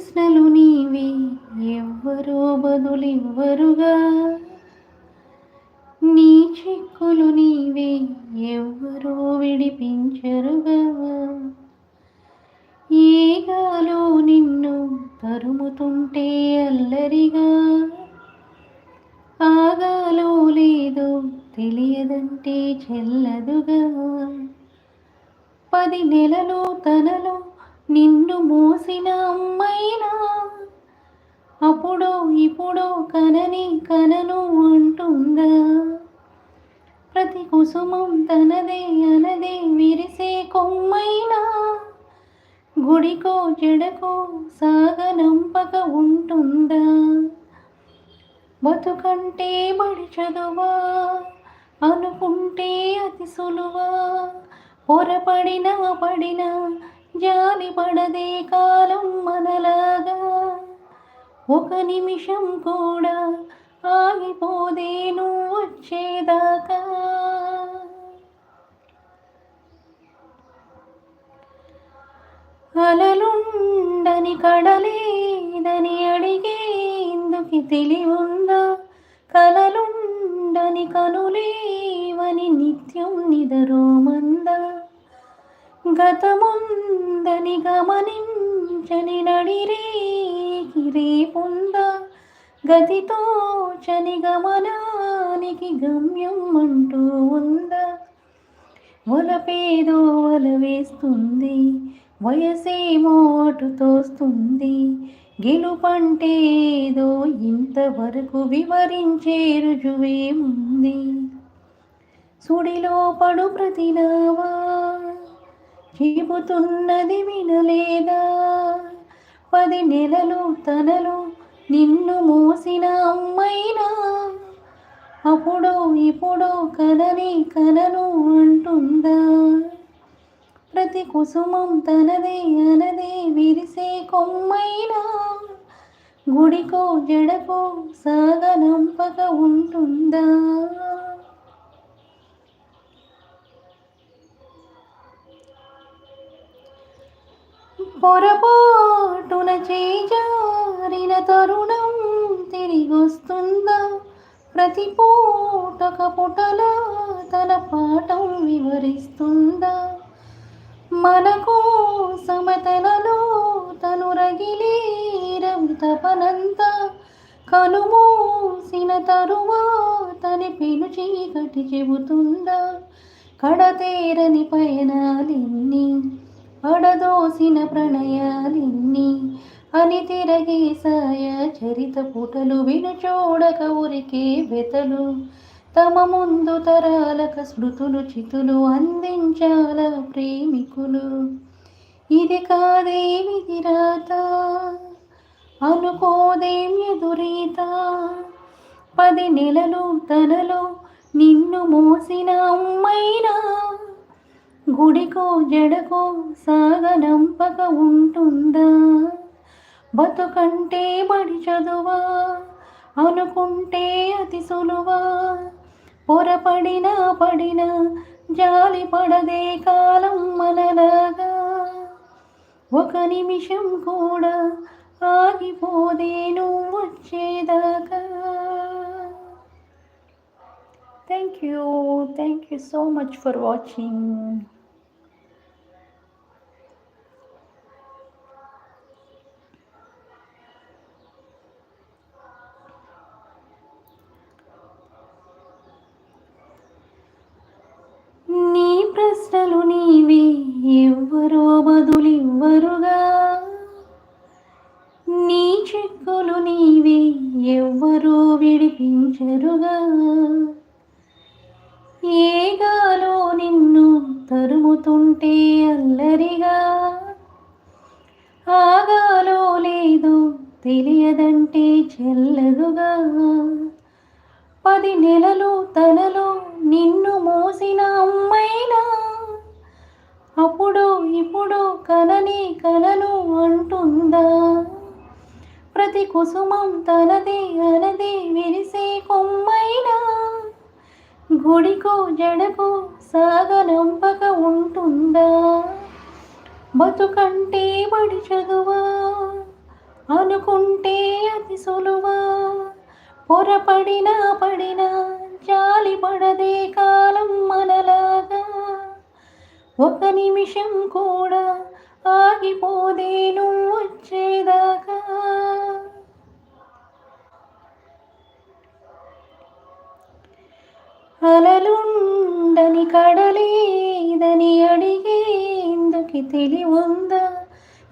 ప్రశ్నలు నీవి ఎవ్వరో బదులివ్వరుగా. నీ చిక్కులు నీవే ఎవ్వరో విడిపించరుగా. ఏగాలో నిన్ను తరుముతుంటే అల్లరిగా. ఆగాలో లేదో తెలియదంటే చెల్లదుగా. పది నెలలు తనలో నిన్ను మోసిన ఇప్పుడో కనని కనను అంటుందా? ప్రతి కుసుమం తనదే అనదే విరిసే కొమ్మైనా? గుడికో జడకో సాగనంపక ఉంటుందా? బతుకంటే బడి చదువా? అనుకుంటే అతి సులువా? పొరపడిన పడిన జాలి పడదే కాలం మనలాగా? ఒక నిమిషం కూడా ఆగిపోదే నువ్వు వచ్చేదాకా. అలలుండని కడలేదని అడిగేందుకు తెలివుందా? కలలుండని కనులేవని నిత్యం నిదరోమందా గతముందని గమనించని నడిరేకి రేపుందా గతితో చని గమనానికి గమ్యం అంటూ ఉందా. ఒలపేదో వల వేస్తుంది వయసేమో అటు తోస్తుంది గెలుపంటే ఏదో ఇంతవరకు వివరించే రుజువేముంది. సుడిలో పడు ప్రతినావా చెబుతున్నది వినలేదా? పది నెలలు తనలు నిన్ను మోసిన అమ్మైనా? అప్పుడో ఇప్పుడో కదని కనను అంటుందా? ప్రతి కుసుమం తనదే అనదే విరిసే కొమ్మైనా? గుడికో జడకో సాగనంపక ఉంటుందా? పొరపాటున చేజారిన తరుణం తిరిగొస్తుందా? ప్రతి పూటక పుటల తన పాఠం వివరిస్తుందా? మన సమతలలో తను రగిలే రవితపనంత కనుమూసిన తరువాతని పెను చీకటి చెబుతుందా? కడతేరని పయనాలిన్ని పడదోసిన ప్రణయాలిన్ని అని తిరగేసాయ చరిత పుటలు విను చూడక ఉరికే వెతలు. తమ ముందు తరాలక స్మృతులు చితులు అందించాల ప్రేమికులు. ఇది కాదేమిది రాత? అనుకోదేం ఎదురీత? పది నెలలు తనలో నిన్ను మోసిన అమ్మైనా గుడికో జడకో సాగనంపక ఉంటుందా? బతుకంటే బడి చదువా? అనుకుంటే అతి సులువా? పొరపడినా పడిన జాలి పడదే కాలం మనలాగా? ఒక నిమిషం కూడా ఆగిపోదే నువ్వు వచ్చేదాకా? Thank you thank you so much for watching నీ ప్రశ్నలు నీవే ఎవ్వరో బదులివ్వరుగా నీ చిక్కులు నీవే ఎవ్వరూ విడిపించరుగా. ఏగాలో నిన్ను తరుముతుంటే అల్లరిగా. ఆగాలో లేదో తెలియదంటే చెల్లదుగా. పది నెలలు తనలో నిన్ను మోసిన అమ్మైనా. అప్పుడు ఇప్పుడు కలని కలను అంటుందా. ప్రతి కుసుమం తనదే అనదే విరిసే కొమ్మైనా. గుడికో జడకో సాగనంపక ఉంటుందా? బతుకంటే బడి చదువా? అనుకుంటే అతి సులువా? పొరపడినా పడినా జాలి పడదే కాలం మనలాగా. ఒక నిమిషం కూడా కడలుండని కడలేదని అడిగేందుకు తెలివుందా?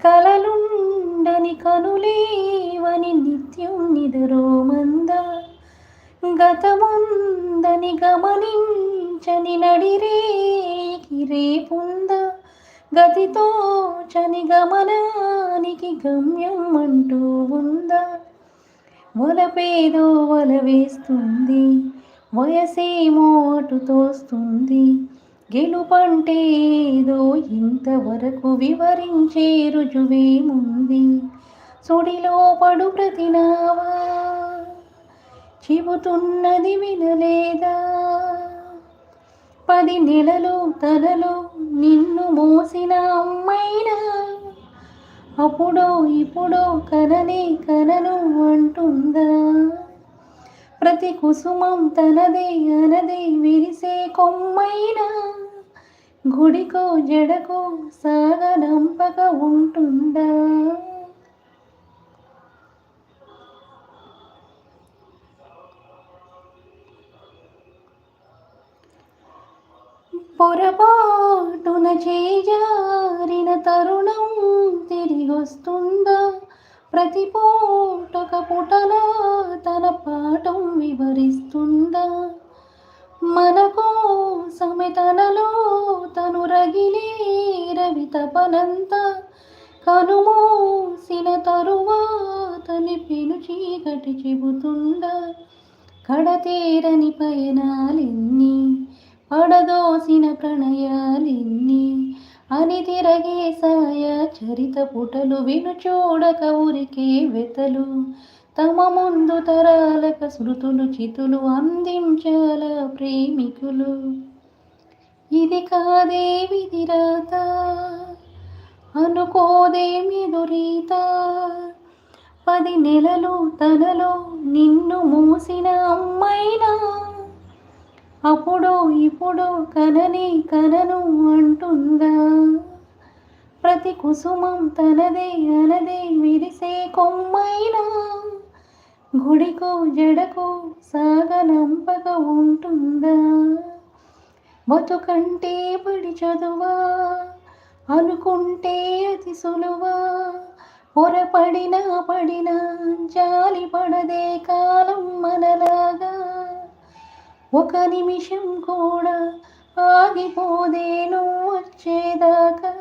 కలలుండని కనులేవని నిత్యం నిదురోమందా? గతముందని గమనించని నడిరేకి రేపుందా? గతితో చని గమనానికి గమ్యం అంటూ ఉందా? వలపేదో వల వేస్తుంది వయసే మోటు తోస్తుంది. గెలుపంటేదో ఇంతవరకు వివరించే రుజువేముంది. సుడిలో పడు ప్రతినావా చెబుతున్నది వినలేదా? పది నెలలు తనలో నిన్ను మోసిన అమ్మైనా? అప్పుడో ఇప్పుడో కననే కనను అంటుందా? ప్రతి కుసుమం తనదే అనదే విరిసే కొమ్మైనా. గుడికో జడకో సాగనంపక ఉంటుందా? పొరపాటున చేజారిన తరుణం తిరిగొస్తుందా ప్రతి పూటొక పుటల తన పాఠం వివరిస్తుందా? మన కోసమే తనలో తను రగిలే రవి తపనంతా కనుమూసిన తరువాత నిపిను చీకటి చెబుతుందా? కడతేరని పయనాలెన్ని పడదోసిన ప్రణయాలెన్ని అని తిరగే సాయ చరిత పుటలు విను చూడక ఉరికే వెతలు. తమ ముందు తరాలక శృతులు చితులు అందించాల ప్రేమికులు. ఇది కాదే విధిరాత అనుకోదేమిదురీత పది నెలలు తనలో నిన్ను మూసిన అమ్మైనా అప్పుడో ఇప్పుడో కనని కనను అంటుందా? ప్రతి కుసుమం తనదే అనదే విరిసే కొమ్మైనా? గుడికో సాగ సాగనంపక ఉంటుందా? బతుకంటే పడి చదువా? అనుకుంటే అతి సులువా? పొరపడినా పడినా జాలి పడదే కాలం మనలాగా? ఒక నిమిషం కూడా ఆగిపోదే నువ్వు వచ్చేదాకా.